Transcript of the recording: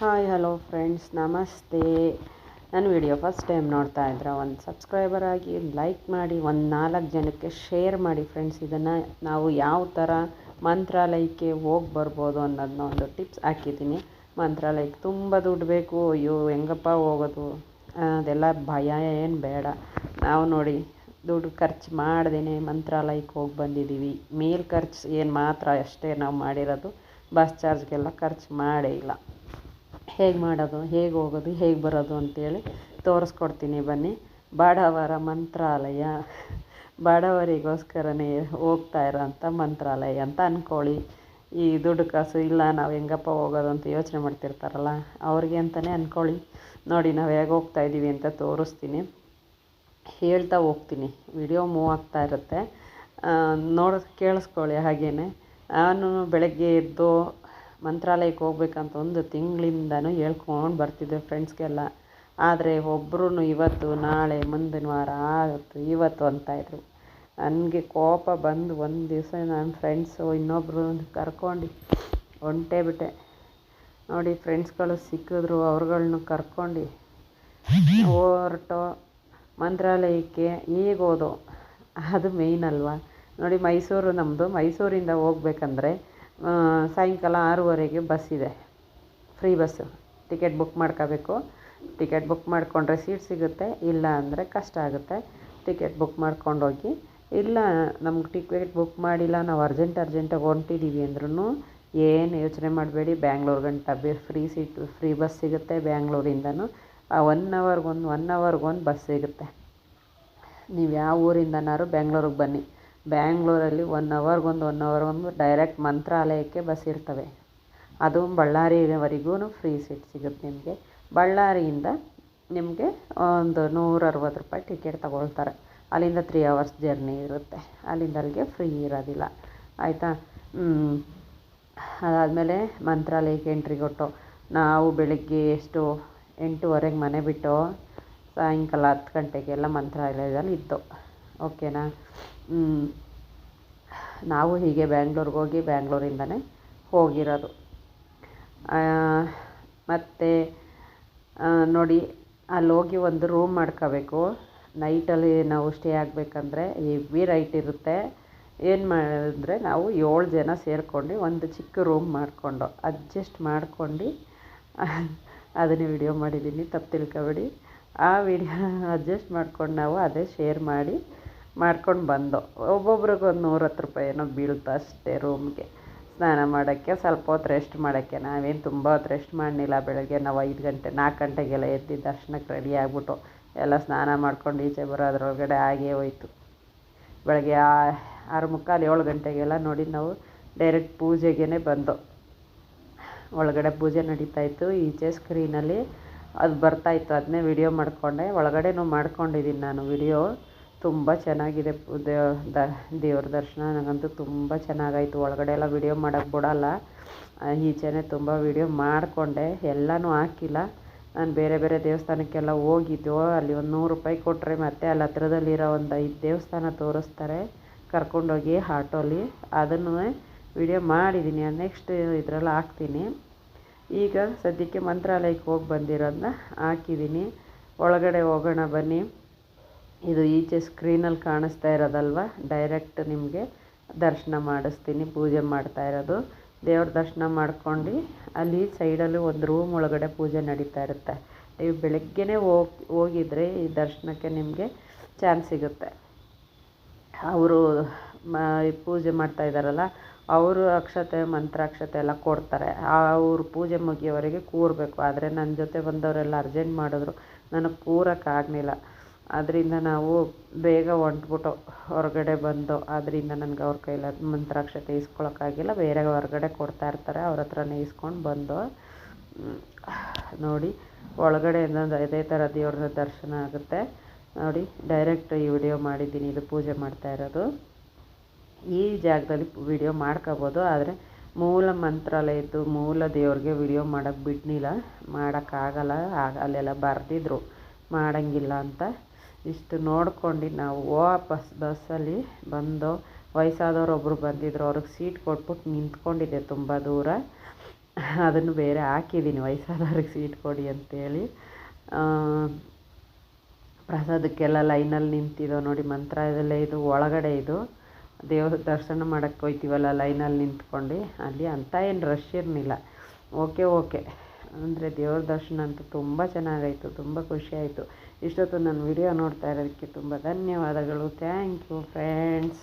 Hi hello friends ನಮಸ್ತೆ ನನ್ನ video first time ನೋಡ್ತಾ ಇದ್ರೆ ಒಂದು ಸಬ್ಸ್ಕ್ರೈಬರ್ ಆಗಿ ಲೈಕ್ ಮಾಡಿ, ಒಂದು ನಾಲ್ಕು ಜನಕ್ಕೆ ಶೇರ್ ಮಾಡಿ ಫ್ರೆಂಡ್ಸ್ ಇದನ್ನು ನಾವು ಯಾವ ಥರ ಮಂತ್ರಾಲಯಕ್ಕೆ ಹೋಗಿ ಬರ್ಬೋದು ಅನ್ನೋದನ್ನ ಒಂದು ಟಿಪ್ಸ್ ಹಾಕಿದ್ದೀನಿ. ಮಂತ್ರಾಲಯಕ್ಕೆ ತುಂಬ ದುಡ್ಡು ಬೇಕು. ಅಯ್ಯೋ, ಹೆಂಗಪ್ಪ ಹೋಗೋದು? ಅದೆಲ್ಲ ಭಯ ಏನು ಬೇಡ. ನಾವು ನೋಡಿ ದುಡ್ಡು ಖರ್ಚು ಮಾಡ್ದೇ ಮಂತ್ರಾಲಯಕ್ಕೆ ಹೋಗಿ ಬಂದಿದ್ದೀವಿ. ಮೇಲ್ ಖರ್ಚು ಏನು ಮಾತ್ರ ಅಷ್ಟೇ ನಾವು ಮಾಡಿರೋದು. ಬಸ್ ಚಾರ್ಜ್ಗೆಲ್ಲ ಖರ್ಚು ಮಾಡೇ ಇಲ್ಲ. ಹೇಗೆ ಮಾಡೋದು, ಹೇಗೆ ಹೋಗೋದು, ಹೇಗೆ ಬರೋದು ಅಂತೇಳಿ ತೋರಿಸ್ಕೊಡ್ತೀನಿ ಬನ್ನಿ. ಬಾಡವರ ಮಂತ್ರಾಲಯ. ಬಡವರಿಗೋಸ್ಕರನೇ ಹೋಗ್ತಾ ಇರೋಂಥ ಮಂತ್ರಾಲಯ ಅಂತ ಅಂದ್ಕೊಳ್ಳಿ ಈ ದುಡ್ಡು ಕಾಸು ಇಲ್ಲ, ನಾವು ಹೆಂಗಪ್ಪ ಹೋಗೋದು ಅಂತ ಯೋಚನೆ ಮಾಡ್ತಿರ್ತಾರಲ್ಲ, ಅವ್ರಿಗೆ ಅಂತಲೇ ಅಂದ್ಕೊಳ್ಳಿ ನೋಡಿ, ನಾವು ಹೇಗೆ ಹೋಗ್ತಾ ಇದ್ದೀವಿ ಅಂತ ತೋರಿಸ್ತೀನಿ. ಹೇಳ್ತಾ ಹೋಗ್ತೀನಿ. ವಿಡಿಯೋ ಮೂವ್ ಆಗ್ತಾ ಇರುತ್ತೆ. ನೋಡಿ, ಕೇಳಿಸ್ಕೊಳ್ಳಿ ಹಾಗೆಯೇ ನಾನು ಬೆಳಗ್ಗೆ ಎದ್ದು ಮಂತ್ರಾಲಯಕ್ಕೆ ಹೋಗ್ಬೇಕಂತ ಒಂದು ತಿಂಗಳಿಂದನೂ ಹೇಳ್ಕೊಂಡು ಬರ್ತಿದ್ದೆ ಫ್ರೆಂಡ್ಸ್ಗೆಲ್ಲ ಆದರೆ ಒಬ್ರೂ ಇವತ್ತು, ನಾಳೆ, ಮುಂದಿನ ವಾರ ಆಗುತ್ತೆ ಇವತ್ತು ಅಂತಾಯಿದ್ರು ನನಗೆ ಕೋಪ ಬಂದು ಒಂದು ದಿವಸ ನನ್ನ ಫ್ರೆಂಡ್ಸು ಇನ್ನೊಬ್ಬರು ಕರ್ಕೊಂಡು ಹೊಂಟೇ ಬಿಟ್ಟೆ. ನೋಡಿ ಫ್ರೆಂಡ್ಸ್ಗಳು ಸಿಕ್ಕಿದ್ರು, ಅವ್ರುಗಳ್ನ ಕರ್ಕೊಂಡು ಹೊರಟು ಮಂತ್ರಾಲಯಕ್ಕೆ ಈಗ ಹೋದೋ. ಅದು ಮೇಯ್ನ್ ಅಲ್ವಾ? ನೋಡಿ ಮೈಸೂರು ನಮ್ಮದು ಮೈಸೂರಿಂದ ಹೋಗ್ಬೇಕಂದ್ರೆ ಸಾಯಂಕಾಲ ಆರೂವರೆಗೆ ಬಸ್ ಇದೆ. ಫ್ರೀ ಬಸ್ಸು ಟಿಕೆಟ್ ಬುಕ್ ಮಾಡ್ಕೋಬೇಕು. ಟಿಕೆಟ್ ಬುಕ್ ಮಾಡಿಕೊಂಡ್ರೆ ಸೀಟ್ ಸಿಗುತ್ತೆ, ಇಲ್ಲ ಅಂದರೆ ಕಷ್ಟ ಆಗುತ್ತೆ. ಟಿಕೆಟ್ ಬುಕ್ ಮಾಡ್ಕೊಂಡೋಗಿ, ಇಲ್ಲ ನಮ್ಗೆ ಟಿಕೆಟ್ ಬುಕ್ ಮಾಡಿಲ್ಲ, ನಾವು ಅರ್ಜೆಂಟ್ ಅರ್ಜೆಂಟಾಗಿ ಹೊಂಟಿದ್ದೀವಿ ಅಂದ್ರೂ ಏನು ಯೋಚನೆ ಮಾಡಬೇಡಿ. ಬ್ಯಾಂಗ್ಳೂರು ಗಂಟ ಬಿ ಫ್ರೀ ಸೀಟು ಫ್ರೀ ಬಸ್ ಸಿಗುತ್ತೆ ಬ್ಯಾಂಗ್ಳೂರಿಂದನೂ. ಒನ್ ಅವರ್ಗೊಂದು ಒನ್ ಅವರ್ಗೊಂದು ಬಸ್ ಸಿಗುತ್ತೆ. ನೀವು ಯಾವ ಊರಿಂದನಾದ್ರು ಬ್ಯಾಂಗ್ಳೂರಿಗೆ ಬನ್ನಿ. ಬ್ಯಾಂಗ್ಳೂರಲ್ಲಿ ಒನ್ ಅವರ್ಗೊಂದು ಒನ್ ಅವರ್ಗೊಂದು ಡೈರೆಕ್ಟ್ ಮಂತ್ರಾಲಯಕ್ಕೆ ಬಸ್ ಇರ್ತವೆ. ಅದು ಬಳ್ಳಾರಿವರೆಗೂ ಫ್ರೀ ಸೀಟ್ ಸಿಗುತ್ತೆ ನಿಮಗೆ. ಬಳ್ಳಾರಿಯಿಂದ ನಿಮಗೆ ಒಂದು ನೂರ ಅರವತ್ತು ರೂಪಾಯಿ ಟಿಕೆಟ್ ತಗೊಳ್ತಾರೆ. ಅಲ್ಲಿಂದ ತ್ರೀ ಅವರ್ಸ್ ಜರ್ನಿ ಇರುತ್ತೆ. ಅಲ್ಲಿಂದ ಅಲ್ಲಿಗೆ ಫ್ರೀ ಇರೋದಿಲ್ಲ. ಆಯಿತಾ? ಅದಾದಮೇಲೆ ಮಂತ್ರಾಲಯಕ್ಕೆ ಎಂಟ್ರಿ ಕೊಟ್ಟು ನಾವು ಬೆಳಗ್ಗೆ ಎಷ್ಟು ಎಂಟೂವರೆಗೆ ಮನೆ ಬಿಟ್ಟು ಸಾಯಂಕಾಲ ಹತ್ತು ಗಂಟೆಗೆಲ್ಲ ಮಂತ್ರಾಲಯದಲ್ಲಿ ಇದ್ದು ಓಕೆನಾ? ನಾವು ಹೀಗೆ ಬ್ಯಾಂಗ್ಳೂರ್ಗೆ ಹೋಗಿ ಬ್ಯಾಂಗ್ಳೂರಿಂದನೇ ಹೋಗಿರೋದು. ಮತ್ತು ನೋಡಿ ಅಲ್ಲಿ ಹೋಗಿ ಒಂದು ರೂಮ್ ಮಾಡ್ಕೋಬೇಕು. ನೈಟಲ್ಲಿ ನಾವು ಸ್ಟೇ ಆಗಬೇಕಂದ್ರೆ ಹೆವಿ ರೈಟ್ ಇರುತ್ತೆ. ಏನು ಮಾಡಿದ್ರೆ ನಾವು ಏಳು ಜನ ಸೇರ್ಕೊಂಡು ಒಂದು ಚಿಕ್ಕ ರೂಮ್ ಮಾಡಿಕೊಂಡು ಅಡ್ಜಸ್ಟ್ ಮಾಡ್ಕೊಂಡು ಅದನ್ನೇ ವಿಡಿಯೋ ಮಾಡಿದ್ದೀನಿ, ತಪ್ಪು ತಿಳ್ಕೊಬೇಡಿ. ಆ ವಿಡಿಯೋ ಅಡ್ಜಸ್ಟ್ ಮಾಡ್ಕೊಂಡು ನಾವು ಅದೇ ಶೇರ್ ಮಾಡಿ ಮಾಡ್ಕೊಂಡು ಬಂದೋ. ಒಬ್ಬೊಬ್ರಿಗೆ ಒಂದು ನೂರತ್ತು ರೂಪಾಯಿ ಏನೋ ಬೀಳ್ತು ಅಷ್ಟೇ ರೂಮ್ಗೆ ಸ್ನಾನ ಮಾಡೋಕ್ಕೆ ಸ್ವಲ್ಪ ಹೊತ್ತು ರೆಸ್ಟ್ ಮಾಡೋಕ್ಕೆ. ನಾವೇನು ತುಂಬ ಹೊತ್ತು ರೆಸ್ಟ್ ಮಾಡಲಿಲ್ಲ ಬೆಳಗ್ಗೆ ನಾವು ಐದು ಗಂಟೆ ನಾಲ್ಕು ಗಂಟೆಗೆಲ್ಲ ಎದ್ದು ದರ್ಶನಕ್ಕೆ ರೆಡಿ ಆಗಿಬಿಟ್ಟು ಎಲ್ಲ ಸ್ನಾನ ಮಾಡ್ಕೊಂಡು ಈಚೆ ಬರೋದ್ರೊಳಗಡೆ ಆಗೇ ಹೋಯ್ತು. ಬೆಳಗ್ಗೆ ಆರು ಮುಕ್ಕಾಲು ಏಳು ಗಂಟೆಗೆಲ್ಲ ನೋಡಿ ನಾವು ಡೈರೆಕ್ಟ್ ಪೂಜೆಗೇ ಬಂದು. ಒಳಗಡೆ ಪೂಜೆ ನಡೀತಾಯಿತ್ತು ಈಚೆ ಸ್ಕ್ರೀನಲ್ಲಿ ಅದು ಬರ್ತಾಯಿತ್ತು ಅದನ್ನೇ ವಿಡಿಯೋ ಮಾಡಿಕೊಂಡೆ. ಒಳಗಡೆನೂ ಮಾಡ್ಕೊಂಡಿದ್ದೀನಿ ನಾನು ವಿಡಿಯೋ ತುಂಬ ಚೆನ್ನಾಗಿದೆ. ದೇವ್ರ ದರ್ಶನ ನನಗಂತೂ ತುಂಬ ಚೆನ್ನಾಗಾಯಿತು. ಒಳಗಡೆ ಎಲ್ಲ ವಿಡಿಯೋ ಮಾಡೋಕ್ಕೆ ಬಿಡೋಲ್ಲ. ಈಚೆನೇ ತುಂಬ ವಿಡಿಯೋ ಮಾಡಿಕೊಂಡೆ. ಎಲ್ಲನೂ ಹಾಕಿಲ್ಲ. ನಾನು ಬೇರೆ ಬೇರೆ ದೇವಸ್ಥಾನಕ್ಕೆಲ್ಲ ಹೋಗಿದ್ದು. ಅಲ್ಲಿ ಒಂದು ನೂರು ರೂಪಾಯಿ ಕೊಟ್ಟರೆ ಮತ್ತೆ ಅಲ್ಲಿ ಹತ್ರದಲ್ಲಿರೋ ಒಂದು ಐದು ದೇವಸ್ಥಾನ ತೋರಿಸ್ತಾರೆ. ಕರ್ಕೊಂಡೋಗಿ ಆಟೋಲಿ. ಅದನ್ನು ವಿಡಿಯೋ ಮಾಡಿದ್ದೀನಿ ನೆಕ್ಸ್ಟ್ ಇದರಲ್ಲಿ ಹಾಕ್ತೀನಿ. ಈಗ ಸದ್ಯಕ್ಕೆ ಮಂತ್ರಾಲಯಕ್ಕೆ ಹೋಗಿ ಬಂದಿರೋದನ್ನ ಹಾಕಿದ್ದೀನಿ ಒಳಗಡೆ ಹೋಗೋಣ ಬನ್ನಿ. ಇದು ಈಚೆ ಸ್ಕ್ರೀನಲ್ಲಿ ಕಾಣಿಸ್ತಾ ಇರೋದಲ್ವ? ಡೈರೆಕ್ಟ್ ನಿಮಗೆ ದರ್ಶನ ಮಾಡಿಸ್ತೀನಿ, ಪೂಜೆ ಮಾಡ್ತಾ ಇರೋದು. ದೇವ್ರ ದರ್ಶನ ಮಾಡ್ಕೊಂಡು ಅಲ್ಲಿ ಸೈಡಲ್ಲೂ ಒಂದು ರೂಮ್ ಒಳಗಡೆ ಪೂಜೆ ನಡೀತಾ ಇರುತ್ತೆ. ನೀವು ಬೆಳಗ್ಗೆನೇ ಹೋಗಿ, ಹೋಗಿದ್ರೆ ಈ ದರ್ಶನಕ್ಕೆ ನಿಮಗೆ ಚಾನ್ಸ್ ಸಿಗುತ್ತೆ. ಅವರು ಪೂಜೆ ಮಾಡ್ತಾ ಇದ್ದಾರಲ್ಲ ಅವರು ಅಕ್ಷತೆ, ಮಂತ್ರಾಕ್ಷತೆ ಎಲ್ಲ ಕೊಡ್ತಾರೆ. ಅವರು ಪೂಜೆ ಮುಗಿಯೋವರೆಗೆ ಕೂರಬೇಕು. ಆದರೆ ನನ್ನ ಜೊತೆ ಬಂದವರೆಲ್ಲ ಅರ್ಜೆಂಟ್ ಮಾಡಿದ್ರು. ನನಗೆ ಕೂರೋಕ್ಕಾಗಲಿಲ್ಲ ಅದರಿಂದ ನಾವು ಬೇಗ ಹೊಂಟ್ಬಿಟ್ಟು ಹೊರಗಡೆ ಬಂದು ಆದ್ದರಿಂದ ನನಗೆ ಅವ್ರ ಕೈಲಿ ಮಂತ್ರಾಕ್ಷತೆ ಇಸ್ಕೊಳ್ಳೋಕ್ಕಾಗಿಲ್ಲ ಬೇರೆ ಹೊರಗಡೆ ಕೊಡ್ತಾ ಇರ್ತಾರೆ, ಅವ್ರ ಹತ್ರನೇ ಇಸ್ಕೊಂಡು ಬಂದು ನೋಡಿ, ಒಳಗಡೆ ಇದೇ ಥರ ದೇವ್ರ ದರ್ಶನ ಆಗುತ್ತೆ. ನೋಡಿ, ಡೈರೆಕ್ಟ್ ಈ ವಿಡಿಯೋ ಮಾಡಿದ್ದೀನಿ, ಇದು ಪೂಜೆ ಮಾಡ್ತಾ ಇರೋದು. ಈ ಜಾಗದಲ್ಲಿ ವಿಡಿಯೋ ಮಾಡ್ಕೋಬೋದು, ಆದರೆ ಮೂಲ ಮಂತ್ರಾಲಯದ್ದು ಮೂಲ ದೇವ್ರಿಗೆ ವಿಡಿಯೋ ಮಾಡೋಕ್ಕೆ ಬಿಡ್ನಿಲ್ಲ ಮಾಡೋಕ್ಕಾಗಲ್ಲ ಅಲ್ಲೆಲ್ಲ ಬರೆದಿದ್ರು. ಮಾಡೋಂಗಿಲ್ಲ ಅಂತ. ಇಷ್ಟು ನೋಡ್ಕೊಂಡು ನಾವು ವಾಪಸ್ ಬಸ್ಸಲ್ಲಿ ಬಂದು ವಯಸ್ಸಾದವ್ರು ಒಬ್ಬರು ಬಂದಿದ್ರು, ಅವ್ರಿಗೆ ಸೀಟ್ ಕೊಟ್ಬಿಟ್ಟು ನಿಂತ್ಕೊಂಡಿದ್ದೆ ತುಂಬ ದೂರ. ಅದನ್ನು ಬೇರೆ ಹಾಕಿದ್ದೀನಿ, ವಯಸ್ಸಾದವ್ರಿಗೆ ಸೀಟ್ ಕೊಡಿ ಅಂತೇಳಿ. ಪ್ರಸಾದಕ್ಕೆಲ್ಲ ಲೈನಲ್ಲಿ ನಿಂತಿದ್ದೋ ನೋಡಿ ಮಂತ್ರಾಲಯ ಇದು, ಒಳಗಡೆ ಇದು. ದೇವ್ರ ದರ್ಶನ ಮಾಡೋಕ್ಕೆ ಹೋಯ್ತೀವಲ್ಲ, ಲೈನಲ್ಲಿ ನಿಂತ್ಕೊಂಡು. ಅಲ್ಲಿ ಅಂತ ಏನು ರಶ್ ಇರಲಿಲ್ಲ. ಓಕೆ ಓಕೆ ಅಂದರೆ ದೇವ್ರ ದರ್ಶನ ಅಂತೂ ತುಂಬ ಚೆನ್ನಾಗಾಯಿತು, ತುಂಬ ಖುಷಿಯಾಯಿತು ಇಷ್ಟೊತ್ತು ನನ್ನ ವಿಡಿಯೋ ನೋಡ್ತಾ ಇರೋದಕ್ಕೆ ತುಂಬ ಧನ್ಯವಾದಗಳು. Thank you friends